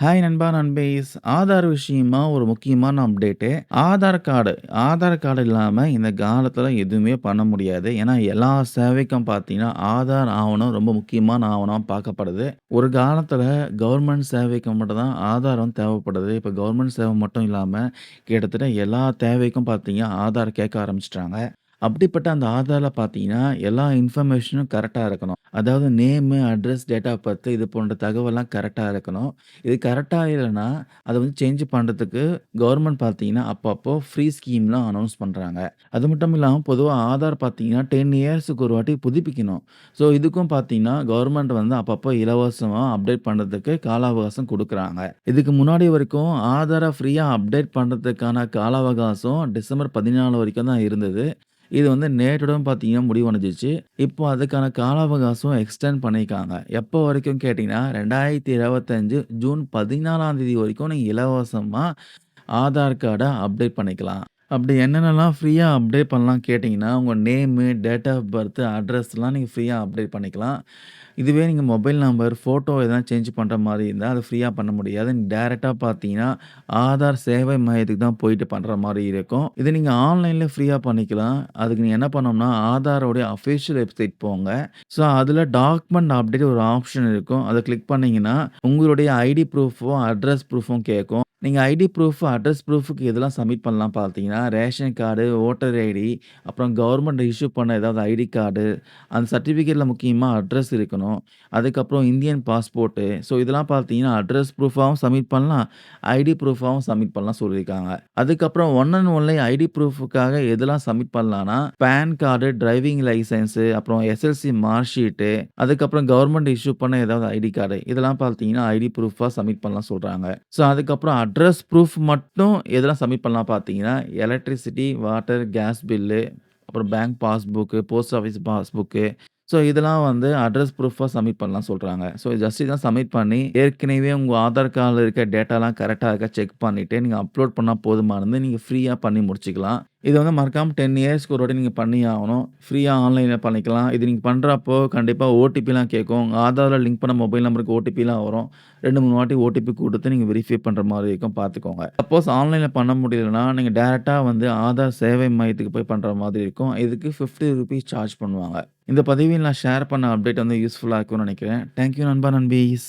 Hi நண்பா நண்பீஸ் ஆதார் விஷயமா ஒரு முக்கியமான update Aadhaar card. Aadhaar card இல்லாமல் இந்த காலத்தில் எதுவுமே பண்ண முடியாது. ஏன்னா எல்லா சேவைக்கும் பார்த்தீங்கன்னா ஆதார் ஆவணம் ரொம்ப முக்கியமான ஆவணம் பார்க்கப்படுது. ஒரு காலத்தில் கவர்மெண்ட் சேவைக்கு மட்டும் தான் ஆதாரம் தேவைப்படுது. இப்போ கவர்மெண்ட் சேவை மட்டும் இல்லாமல் கிட்டத்தட்ட எல்லா தேவைக்கும் பார்த்தீங்கன்னா ஆதார் கேட்க ஆரம்பிச்சிட்டாங்க. அப்படிப்பட்ட அந்த ஆதாரில் பார்த்தீங்கன்னா, எல்லா இன்ஃபர்மேஷனும் கரெக்ட்டா இருக்கணும். அதாவது name, address, date of birth இது போன்ற தகவல்லாம் கரெக்ட்டா இருக்கணும். இது கரெக்ட்டா இல்லன்னா, அத வந்து சேஞ்ச் பண்றதுக்கு கவர்மெண்ட் பார்த்தீங்கன்னா, அப்பப்போ ஃப்ரீ ஸ்கீம்லாம் அனௌன்ஸ் பண்றாங்க. அது மட்டும் இல்லாம பொதுவா ஆதார் பார்த்தீங்கன்னா, 10 இயர்ஸ்க்கு ஒரு வாட்டி புதுப்பிக்கணும். ஸோ இதுக்கும் பார்த்தீங்கன்னா, கவர்மெண்ட் வந்து அப்பப்போ இலவசமா அப்டேட் பண்றதுக்கு கால அவகாசம் குடுக்குறாங்க. இதுக்கு முன்னாடி வரைக்கும் ஆதார ஃப்ரீயா அப்டேட் பண்றதுக்கான கால அவகாசம் டிசம்பர் 14 வரைக்கும் தான் இருந்தது. இது வந்து நேற்றுடன் பார்த்தீங்கன்னா முடிவடைஞ்சிச்சு. இப்போ அதுக்கான கால அவகாசம் எக்ஸ்டெண்ட் பண்ணியிருக்காங்க. எப்போ வரைக்கும் கேட்டிங்கன்னா ரெண்டாயிரத்தி இருபத்தஞ்சு ஜூன் 14ஆம் தேதி வரைக்கும் நீங்கள் இலவசமாக ஆதார் கார்டை அப்டேட் பண்ணிக்கலாம். அப்படி என்னென்னலாம் ஃப்ரீயா அப்டேட் பண்ணலாம் கேட்டிங்கன்னா, உங்க நேமு, டேட் ஆஃப் பர்த், அட்ரஸ்லாம் நீங்க ஃப்ரீயா அப்டேட் பண்ணிக்கலாம். இதுவே நீங்க மொபைல் நம்பர், ஃபோட்டோ எதனா சேஞ்ச் பண்ற மாரி இருந்தா, அது ஃப்ரீயா பண்ண முடியாது. டைரக்ட்டா பார்த்தீங்கன்னா, ஆதார் சேவை மையத்துக்கு தான் போயிட்டு பண்ற மாரி இருக்கும். இத நீங்க ஆன்லைன்ல ஃப்ரீயா பண்ணிக்கலாம். அதுக்கு நீங்க என்ன பண்ணணும்னா, ஆதாரோடைய அஃபிஷியல் வெப்சைட் போங்க. ஸோ அதில் டாக்குமெண்ட் அப்டேட் ஒரு ஆப்ஷன் இருக்கும். அத கிளிக் பண்ணீங்கன்னா, உங்களுடைய ஐடி ப்ரூஃபும், அட்ரஸ் ப்ரூஃபும் கேட்கும். நீங்க ஐடி ப்ரூஃப், அட்ரஸ் ப்ரூஃப்க்கு எதெல்லாம் சப்மிட் பண்ணலாம் பார்த்தீங்கன்னா, ரேஷன் கார்டு, ஓட்டர் ஐடி, அப்புறம் கவர்மெண்ட் இஷ்யூ பண்ண ஏதாவது ஐடி கார்டு, அந்த சர்டிஃபிகேட்ல முக்கியமா அட்ரஸ் இருக்கணும். அதுக்கப்புறம் இந்தியன் பாஸ்போர்ட்டு. ஸோ இதெல்லாம் பார்த்தீங்கன்னா, அட்ரஸ் ப்ரூஃபாவும் சப்மிட் பண்ணலாம். ஐடி ப்ரூஃபாவும் சப்மிட் பண்ணலாம் சொல்லியிருக்காங்க. அதுக்கப்புறம் ஒன் அண்ட் ஒன்லி ஐடி ப்ரூஃப்க்காக எதெல்லாம் சப்மிட் பண்ணலான்னா, பான் கார்டு, டிரைவிங் லைசென்ஸு, அப்புறம் எஸ்எல்சி மார்க் ஷீட்டு, அதுக்கப்புறம் கவர்மெண்ட் இஷ்யூ பண்ண ஏதாவது ஐடி கார்டு. இதெல்லாம் பார்த்தீங்கன்னா, ஐடி ப்ரூஃபா சப்மிட் பண்ணலாம் சொல்றாங்க. ஸோ அதுக்கப்புறம் அட்ரஸ் ப்ரூஃப் மட்டும் எதெல்லாம் சப்மிட் பண்ணலாம் பார்த்தீங்கன்னா, எலக்ட்ரிசிட்டி, வாட்டர், கேஸ் பில்லு, அப்புறம் bank passbook, post office passbook. So இதெல்லாம் வந்து அட்ரஸ் ப்ரூஃபாக சப்மிட் பண்ணலாம் சொல்கிறாங்க ஸோ ஜஸ்ட் இதான் சப்மிட் பண்ணி, ஏற்கனவே உங்கள் ஆதார் கார்டில் இருக்க டேட்டாலாம் கரெக்டாக இருக்கா செக் பண்ணிவிட்டு நீங்கள் அப்லோட் பண்ணால் போதுமானது. நீங்கள் ஃப்ரீயாக பண்ணி முடிச்சுக்கலாம். இதை வந்து மறக்காமல் டென் இயர்ஸ்க்கு ஒரு வாட்டி நீங்கள் பண்ணி ஆகணும். ஃப்ரீயாக ஆன்லைனில் பண்ணிக்கலாம். இது நீங்கள் பண்ணுறப்போ கண்டிப்பாக ஓடிபிலாம் கேட்கும். உங்கள் ஆதாரில் லிங்க் பண்ண மொபைல் நம்பருக்கு ஓடிபிலாம் வரும். 2, 3 வாட்டி ஓடிபி கொடுத்து நீங்கள் வெரிஃபை பண்ணுற மாதிரி இருக்கும் பார்த்துக்கோங்க. சப்போஸ் ஆன்லைனில் பண்ண முடியலன்னா, நீங்கள் டேரெக்டாக வந்து ஆதார் சேவை மையத்துக்கு போய் பண்ணுற மாதிரி இருக்கும். இதுக்கு ₹50 சார்ஜ் பண்ணுவாங்க. இந்த பதிவில் நான் ஷேர் பண்ண அப்டேட் வந்து யூஸ்ஃபுல்லாக இருக்கும்னு நினைக்கிறேன். தேங்க் யூ நண்பா, நண்பீஸ்.